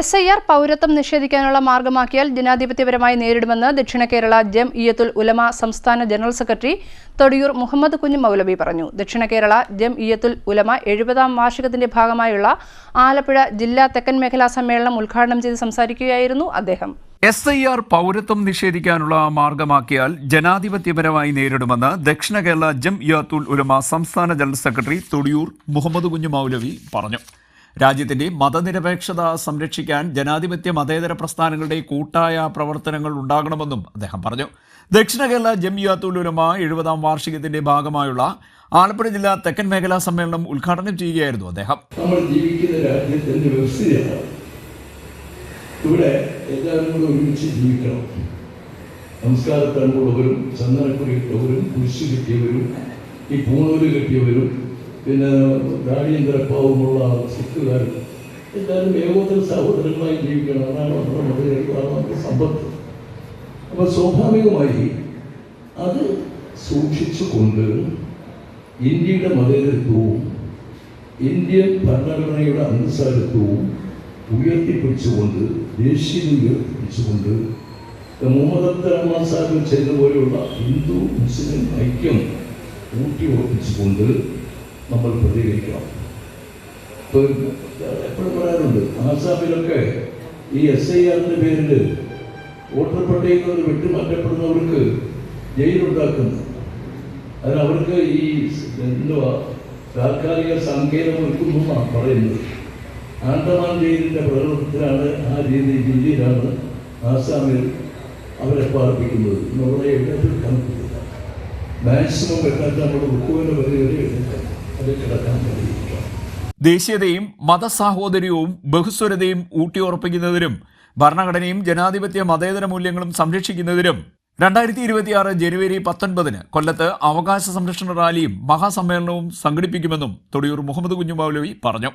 S I R പൗരത്വം നിഷേധിക്കാനുള്ള മാർഗമാക്കിയാൽ ജനാധിപത്യപരമായി നേരിടുമെന്ന് ദക്ഷിണ കേരള ജം ഇയത്തുൽ ഉലമ സംസ്ഥാന ജനറൽ സെക്രട്ടറി തൊടിയൂർ മുഹമ്മദ് കുഞ്ഞു മൗലവി പറഞ്ഞു. ദക്ഷിണ കേരള ജം ഇയത്തുൽ ഉലമ എഴുപതാം വാർഷികത്തിന്റെ ഭാഗമായുള്ള ആലപ്പുഴ ജില്ലാ തെക്കൻ മേഖലാ സമ്മേളനം ഉദ്ഘാടനം ചെയ്ത് സംസാരിക്കുകയായിരുന്നു അദ്ദേഹം. എസ് ഐ ആർ പൗരത്വം നിഷേധിക്കാനുള്ള മാർഗമാക്കിയാൽ ജനാധിപത്യപരമായി നേരിടുമെന്ന് ദക്ഷിണ കേരള ജം ഇയാത്തുൽ ഉലമ സംസ്ഥാന ജനറൽ സെക്രട്ടറി തൊടിയൂർ മുഹമ്മദ് കുഞ്ഞു മൗലവി പറഞ്ഞു. രാജ്യത്തിന്റെ മതനിരപേക്ഷത സംരക്ഷിക്കാൻ ജനാധിപത്യ മതേതര പ്രസ്ഥാനങ്ങളുടെ കൂട്ടായ പ്രവർത്തനങ്ങൾ ഉണ്ടാകണമെന്നും അദ്ദേഹം പറഞ്ഞു. ദക്ഷിണ കേരള ജംയുഅത്തുലുരമ എഴുപതാം വാർഷികത്തിന്റെ ഭാഗമായുള്ള ആലപ്പുഴ ജില്ലാ തെക്കൻ മേഖലാ സമ്മേളനം ഉദ്ഘാടനം ചെയ്യുകയായിരുന്നു അദ്ദേഹം. നമ്മൾ ജീവിക്കുന്ന രാജ്യത്തിന്റെ വ്യവസ്ഥയാണ്? ഇവിടെ എല്ലാവരും ഒരുമിച്ച് ജീവിക്കണം. സംസ്കാരത്തിലുള്ളവരും ചന്ദനക്കുറി ഇട്ടവരും കുരിശ് കെട്ടിയവരും ഈ പൂണൂര് കെട്ടിയവരും പിന്നെ രാജേന്ദ്രപ്പാവുമുള്ള സിഖുകാരും എല്ലാവരും ഏകോദര സഹോദരങ്ങളായി ജീവിക്കണം. അതാണ് നമ്മുടെ നമ്മുടെ സമ്പത്ത്. അപ്പോൾ സ്വാഭാവികമായി അത് സൂക്ഷിച്ചുകൊണ്ട് ഇന്ത്യയുടെ മതേതരത്വവും ഇന്ത്യൻ ഭരണഘടനയുടെ അന്തസ്സാരത്വവും ഉയർത്തിപ്പിടിച്ചുകൊണ്ട് ദേശീയത ഉയർത്തിപ്പിടിച്ചുകൊണ്ട് മുഹമ്മദ് അബ്ദുറഹ്മാൻ സാഹിബ് ചെയ്ത പോലെയുള്ള ഹിന്ദു മുസ്ലിം ഐക്യം ഊട്ടി ഉറപ്പിച്ചുകൊണ്ട് നമ്മൾ പ്രതികരിക്കണം. എപ്പോഴും പറയാറുണ്ട് ആസാമിലൊക്കെ ഈ എസ് ഐ ആറിന്റെ പേരിൽ വോട്ടർ പട്ടികയിൽ നിന്ന് വിട്ടുമാറ്റപ്പെടുന്നവർക്ക് ജയിലുണ്ടാക്കുന്നു. അതിന് അവർക്ക് ഈ എന്തുവാ താൽക്കാലിക സങ്കേതം ഒരുക്കുന്നു എന്നാണ് പറയുന്നത്. ആൻഡമാൻ ജയിലിന്റെ പ്രകടനത്തിലാണ് ആ രീതി ജില്ലയിലാണ് ആസാമിൽ അവരെ പാർപ്പിക്കുന്നത്. നമ്മുടെ കണക്കില്ല മാക്സിമം വെക്കാത്ത നമ്മുടെ ബുക്കുവിന്റെ വരെ വരെ. അത് കിടക്കാൻ ദേശീയതയും മതസാഹോദര്യവും ബഹുസ്വരതയും ഊട്ടിയുറപ്പിക്കുന്നതിനും ഭരണഘടനയും ജനാധിപത്യ മതേതര മൂല്യങ്ങളും സംരക്ഷിക്കുന്നതിനും രണ്ടായിരത്തി ഇരുപത്തിയാറ് ജനുവരി പത്തൊൻപതിന് കൊല്ലത്ത് അവകാശ സംരക്ഷണ റാലിയും മഹാസമ്മേളനവും സംഘടിപ്പിക്കുമെന്നും തൊടിയൂർ മുഹമ്മദ് കുഞ്ഞു മൗലവി പറഞ്ഞു.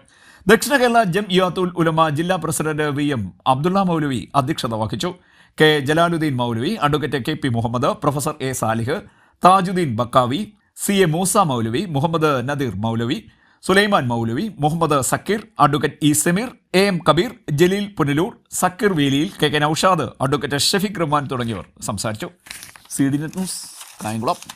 ദക്ഷിണ കേരള ജം ഇയാത്തുൽ ഉലമ ജില്ലാ president V M Abdulla Moulavi അധ്യക്ഷത വഹിച്ചു. K Jalaluddin Moulavi advocate K P Muhammad professor A Salih Thajuddin Baqavi C A Moosa Moulavi Muhammad Nadeer Moulavi Sulaiman Moulavi Muhammad Sakkeer advocate E Sameer A M Kabeer Jaleel Punalur Sakkeer വേലിയിൽ K K Noushad advocate Shafeeq Rahman തുടങ്ങിയവർ സംസാരിച്ചു. C D news Kayamkulam.